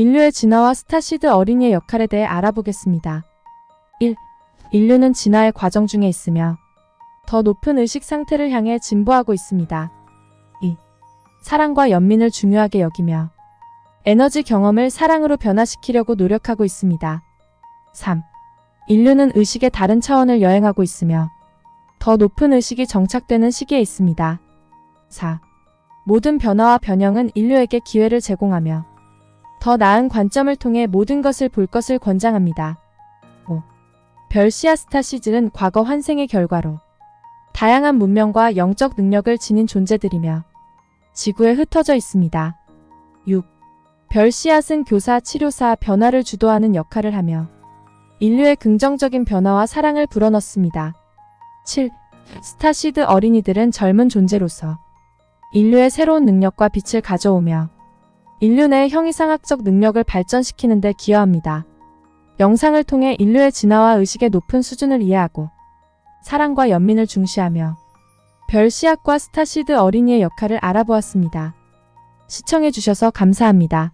인류의 진화와 스타시드 어린이의 역할에 대해 알아보겠습니다. 1. 인류는 진화의 과정 중에 있으며 더 높은 의식 상태를 향해 진보하고 있습니다. 2. 사랑과 연민을 중요하게 여기며 에너지 경험을 사랑으로 변화시키려고 노력하고 있습니다. 3. 인류는 의식의 다른 차원을 여행하고 있으며 더 높은 의식이 정착되는 시기에 있습니다. 4. 모든 변화와 변형은 인류에게 기회를 제공하며 더 나은 관점을 통해 모든 것을 볼 것을 권장합니다. 5. 별시아 스타시즈는 과거 환생의 결과로 다양한 문명과 영적 능력을 지닌 존재들이며 지구에 흩어져 있습니다. 6. 별씨앗은 교사, 치료사, 변화를 주도하는 역할을 하며 인류의 긍정적인 변화와 사랑을 불어넣습니다. 7. 스타시드 어린이들은 젊은 존재로서 인류의 새로운 능력과 빛을 가져오며 인류 내 형이상학적 능력을 발전시키는 데 기여합니다. 영상을 통해 인류의 진화와 의식의 높은 수준을 이해하고 사랑과 연민을 중시하며 별씨앗과 스타시드 어린이의 역할을 알아보았습니다. 시청해주셔서 감사합니다.